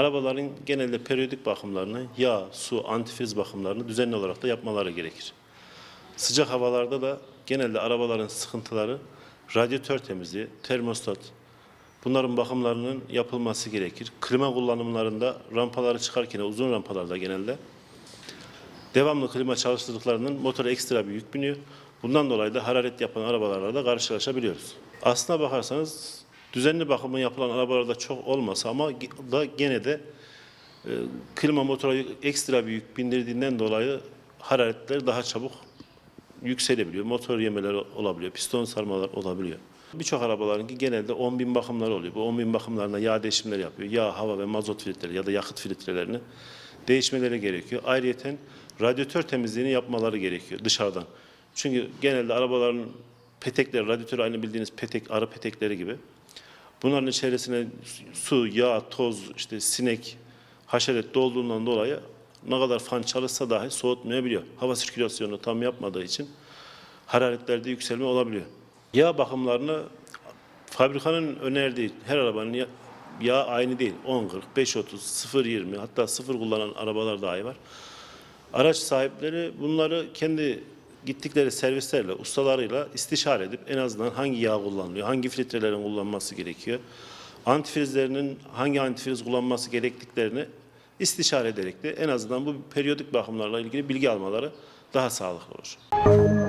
Arabaların genelde periyodik bakımlarını, yağ, su, antifriz bakımlarını düzenli olarak da yapmaları gerekir. Sıcak havalarda da genelde arabaların sıkıntıları radyatör temizliği, termostat, bunların bakımlarının yapılması gerekir. Klima kullanımlarında rampaları çıkarken uzun rampalarda genelde devamlı klima çalıştırdıklarının motora ekstra bir yük biniyor. Bundan dolayı da hararet yapan arabalarla da karşılaşabiliyoruz. Aslına bakarsanız düzenli bakımı yapılan arabalarda çok olmasa ama da gene de e, klima motora ekstra bir yük bindirdiğinden dolayı hararetler daha çabuk yükselebiliyor. Motor yemeleri olabiliyor, piston sarmalar olabiliyor. Birçok arabalarınki genelde 10 bin bakımları oluyor. Bu 10 bin bakımlarında yağ değişimleri yapıyor. Yağ, hava ve mazot filtreleri ya da yakıt filtrelerini değişmeleri gerekiyor. Ayrıyeten radyatör temizliğini yapmaları gerekiyor dışarıdan. Çünkü genelde arabaların petekleri, radyatör aynı bildiğiniz petek, arı petekleri gibi. Bunların içerisine su, yağ, toz, işte sinek, haşeret dolduğundan dolayı ne kadar fan çalışsa dahi soğutmayabiliyor. Hava sirkülasyonu tam yapmadığı için hararetlerde yükselme olabiliyor. Yağ bakımlarını fabrikanın önerdiği her arabanın ya- yağ aynı değil. 10-40, 5-30, 0-20 hatta 0 kullanan arabalar dahi var. Araç sahipleri bunları kendi gittikleri servislerle, ustalarıyla istişare edip en azından hangi yağ kullanılıyor, hangi filtrelerin kullanması gerekiyor, antifrizlerinin hangi antifriz kullanması gerektiklerini istişare ederek de en azından bu periyodik bakımlarla ilgili bilgi almaları daha sağlıklı olur.